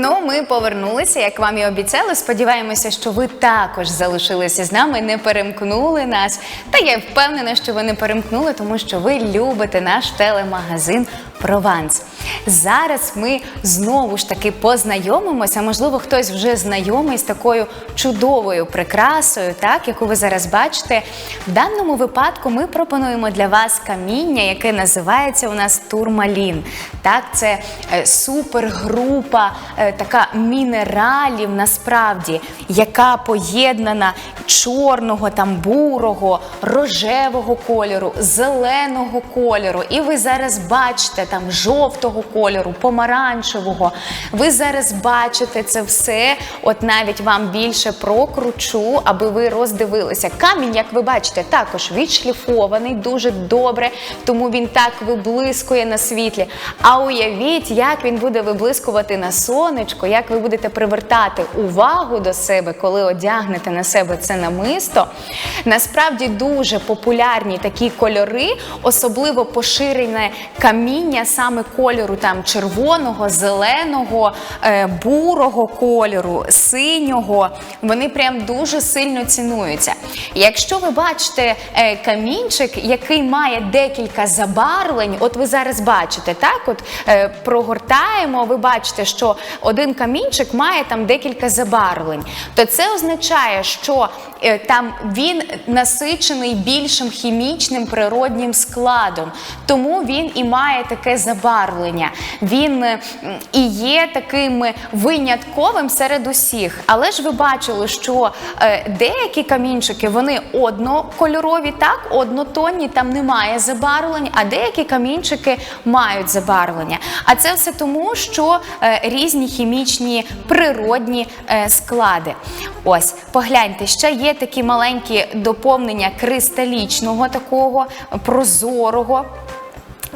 Ну, ми повернулися, як вам і обіцяли. Сподіваємося, що ви також залишилися з нами, не перемкнули нас. Та я впевнена, що ви не перемкнули, тому що ви любите наш телемагазин Прованс. Зараз ми знову ж таки познайомимося. Можливо, хтось вже знайомий з такою чудовою прикрасою, так яку ви зараз бачите. В даному випадку ми пропонуємо для вас каміння, яке називається у нас турмалін. Так, це е, супергрупа, е, така мінералів насправді, яка поєднана чорного, там бурого, рожевого кольору, зеленого кольору. І ви зараз бачите там жовтого кольору, помаранчевого. Ви зараз бачите це все. От навіть вам більше прокручу, аби ви роздивилися. Камінь, як ви бачите, також відшліфований дуже добре, тому він так виблискує на світлі. А уявіть, як він буде виблискувати на сонечко, як ви будете привертати увагу до себе, коли одягнете на себе це намисто. Насправді дуже популярні такі кольори, особливо поширене каміння саме кольору там червоного, зеленого, е, бурого кольору, синього. Вони прям дуже сильно цінуються. Якщо ви бачите е, камінчик, який має декілька забарвлень, от ви зараз бачите, так, от е, прогортаємо, ви бачите, що один камінчик має там декілька забарвлень, то це означає, що там він насичений більшим хімічним природнім складом, тому він і має таке забарвлення. Він е, і є таким винятковим серед усіх. Але ж ви бачили, що е, деякі камінчики вони однокольорові, так, однотонні, там немає забарвлень, а деякі камінчики мають забарвлення. А це все тому, що е, різні хімічні природні склади. Ось, погляньте, ще є такі маленькі доповнення кристалічного такого прозорого.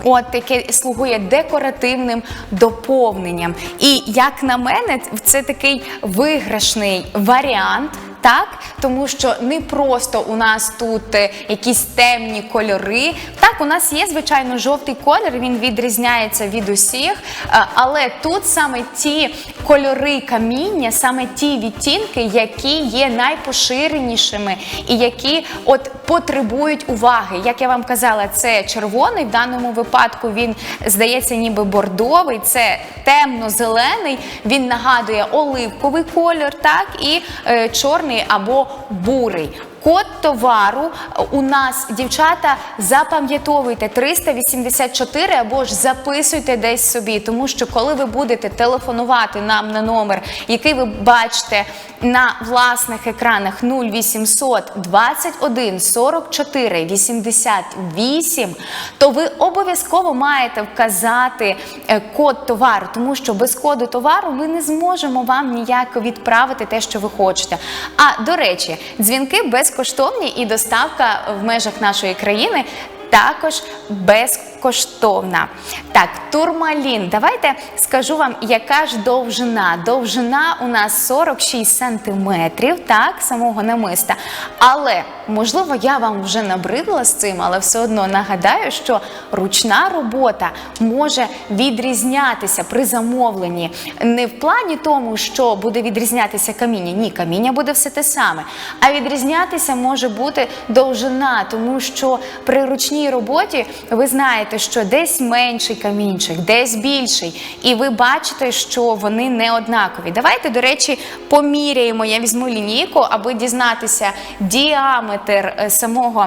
От яке слугує декоративним доповненням. І як на мене, це такий виграшний варіант. Так, тому що не просто у нас тут е, якісь темні кольори. Так, у нас є звичайно жовтий колір, він відрізняється від усіх. е, Але тут саме ті кольори каміння, саме ті відтінки, які є найпоширенішими і які от потребують уваги. Як я вам казала, це червоний. В даному випадку він здається, ніби бордовий. Це темно-зелений. Він нагадує оливковий колір, так і е, чорний або бурий. Код товару у нас, дівчата, запам'ятовуйте 384 або ж записуйте десь собі, тому що коли ви будете телефонувати нам на номер, який ви бачите на власних екранах 0800 21 44 88, то ви обов'язково маєте вказати е, код товару, тому що без коду товару ми не зможемо вам ніяк відправити те, що ви хочете. А до речі, дзвінки безкоштовні і доставка в межах нашої країни. Також безкоштовна. Так, турмалін. Давайте скажу вам, яка ж довжина. Довжина у нас 46 сантиметрів, так, самого намиста. Але, можливо, я вам вже набридла з цим, але все одно нагадаю, що ручна робота може відрізнятися при замовленні. Не в плані тому, що буде відрізнятися каміння. Ні, каміння буде все те саме. А відрізнятися може бути довжина, тому що при ручній роботі ви знаєте, що десь менший камінчик, десь більший, і ви бачите, що вони не однакові. Давайте, до речі, поміряємо. Я візьму лінійку, аби дізнатися діаметр е, самого.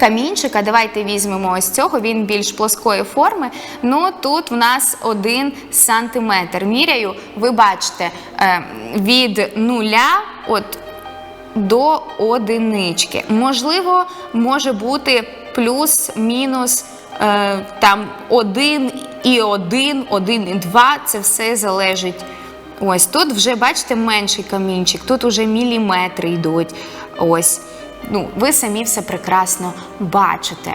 Камінчика, давайте візьмемо ось цього, він більш плоскої форми. Ну тут в нас один сантиметр. Міряю, ви бачите, е, від нуля от до одинички. Можливо, може бути плюс-мінус е, там один і один, один і два. Це все залежить. Ось тут вже бачите менший камінчик, тут вже міліметри йдуть. Ось. Ну, ви самі все прекрасно бачите.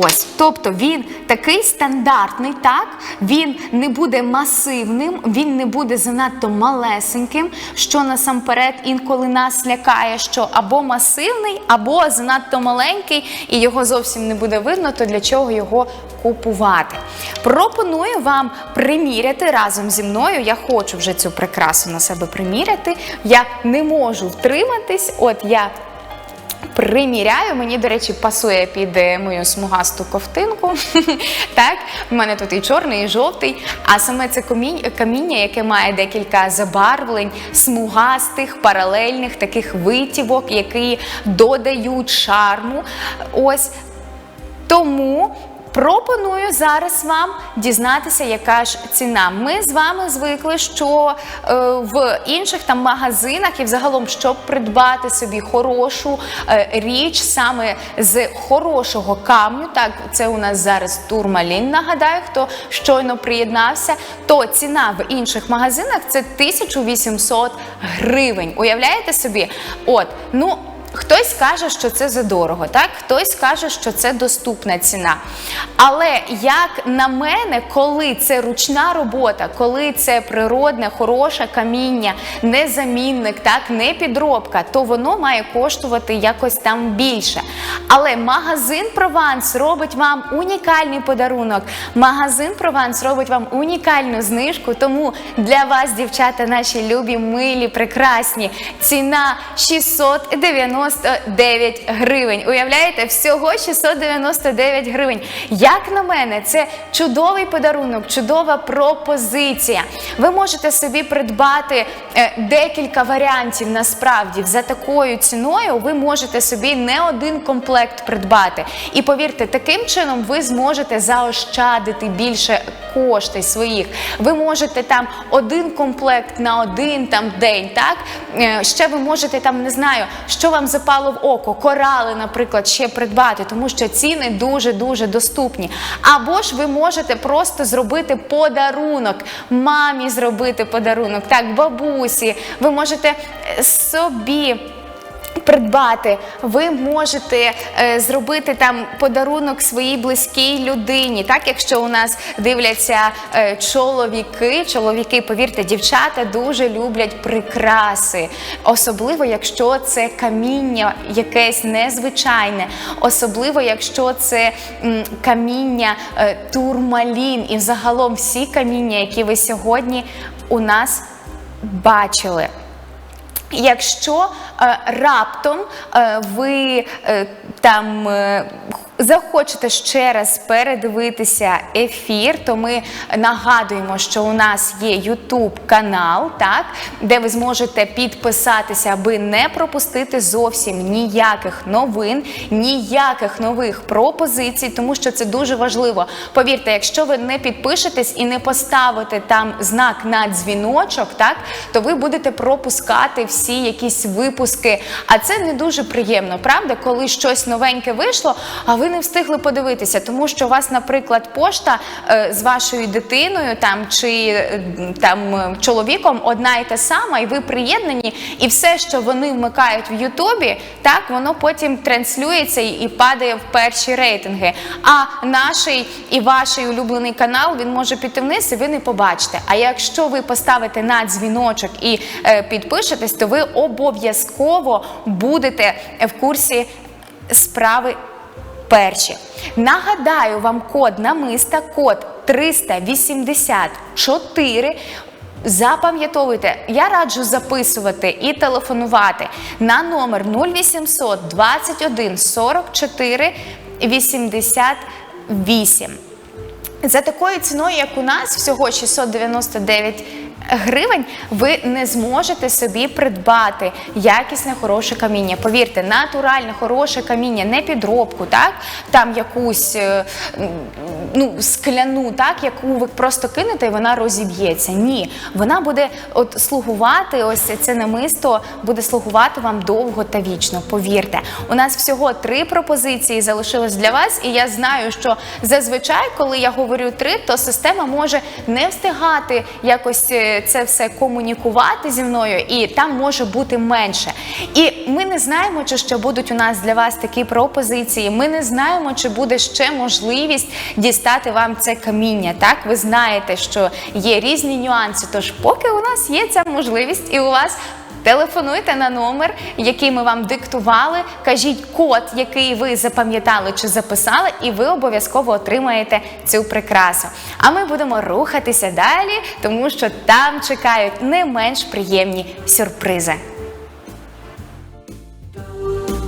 Ось, тобто він такий стандартний, так він не буде масивним, він не буде занадто малесеньким, що насамперед інколи нас лякає, що або масивний, або занадто маленький, і його зовсім не буде видно, то для чого його купувати. Пропоную вам приміряти разом зі мною. Я хочу вже цю прикрасу на себе приміряти. Я не можу втриматись. От я приміряю. Мені, до речі, пасує під е, мою смугасту ковтинку. так, в мене тут і чорний, і жовтий. А саме це каміння, яке має декілька забарвлень, смугастих, паралельних таких витівок, які додають шарму. Ось тому пропоную зараз вам дізнатися, яка ж ціна. Ми з вами звикли, що е, в інших там магазинах і взагалом, щоб придбати собі хорошу е, річ саме з хорошого камню. Так, це у нас зараз турмалін. Нагадаю, хто щойно приєднався, то ціна в інших магазинах це 1800 гривень. Уявляєте собі? От, ну. Хтось каже, що це задорого, так? Хтось каже, що це доступна ціна. Але як на мене, коли це ручна робота, коли це природне, хороше каміння, не замінник, так, не підробка, то воно має коштувати якось там більше. Але магазин Прованс робить вам унікальний подарунок. Магазин Прованс робить вам унікальну знижку. Тому для вас, дівчата, наші любі, милі, прекрасні. Ціна 699 гривень. Уявляєте, всього 699 гривень. Як на мене, це чудовий подарунок, чудова пропозиція. Ви можете собі придбати е, декілька варіантів насправді за такою ціною. Ви можете собі не один комплект придбати. І повірте, таким чином ви зможете заощадити більше коштів своїх. Ви можете там один комплект на один там день, так Е, ще ви можете там не знаю, що вам запало в око, корали, наприклад, ще придбати, тому що ціни дуже дуже доступні. Або ж ви можете просто зробити подарунок, мамі зробити подарунок, так, бабусі. Ви можете е, собі придбати, ви можете е, зробити там подарунок своїй близькій людині. Так, якщо у нас дивляться е, чоловіки, чоловіки, повірте, дівчата дуже люблять прикраси, особливо якщо це каміння якесь незвичайне, особливо якщо це м, каміння е, турмалін і взагалом всі каміння, які ви сьогодні у нас бачили. Якщо е, раптом е, ви е, там захочете ще раз передивитися ефір, то ми нагадуємо, що у нас є YouTube канал, так, де ви зможете підписатися, аби не пропустити зовсім ніяких новин, ніяких нових пропозицій, тому що це дуже важливо. Повірте, якщо ви не підпишетесь і не поставите там знак на дзвіночок, так, то ви будете пропускати всі якісь випуски. А це не дуже приємно, правда, коли щось новеньке вийшло, а ви не встигли подивитися, тому що у вас, наприклад, пошта е, з вашою дитиною там чи е, там е, чоловіком одна і та сама, і ви приєднані, і все, що вони вмикають в Ютубі, так воно потім транслюється і, падає в перші рейтинги. А наш і ваш улюблений канал він може піти вниз, і ви не побачите. А якщо ви поставите на дзвіночок і підпишетесь, то ви обов'язково будете в курсі справи перші. Нагадаю вам код намиста, код 384. Запам'ятовуйте, я раджу записувати і телефонувати на номер 0800 21 44 88. За такою ціною, як у нас, всього 699 гривень, ви не зможете собі придбати якісне хороше каміння. Повірте, натуральне хороше каміння, не підробку, так там якусь е, ну, скляну, так, яку ви просто кинете, і вона розіб'ється. Ні, вона буде от слугувати, ось це намисто буде слугувати вам довго та вічно. Повірте, у нас всього три пропозиції залишилось для вас, і я знаю, що зазвичай, коли я говорю три, то система може не встигати якось е, це все комунікувати зі мною, і там може бути менше. І ми не знаємо, чи ще будуть у нас для вас такі пропозиції. Ми не знаємо, чи буде ще можливість дістати вам це каміння. Так, ви знаєте, що є різні нюанси. Тож, поки у нас є ця можливість, і у вас. Телефонуйте на номер, який ми вам диктували. Кажіть код, який ви запам'ятали чи записали, і ви обов'язково отримаєте цю прикрасу. А ми будемо рухатися далі, тому що там чекають не менш приємні сюрпризи.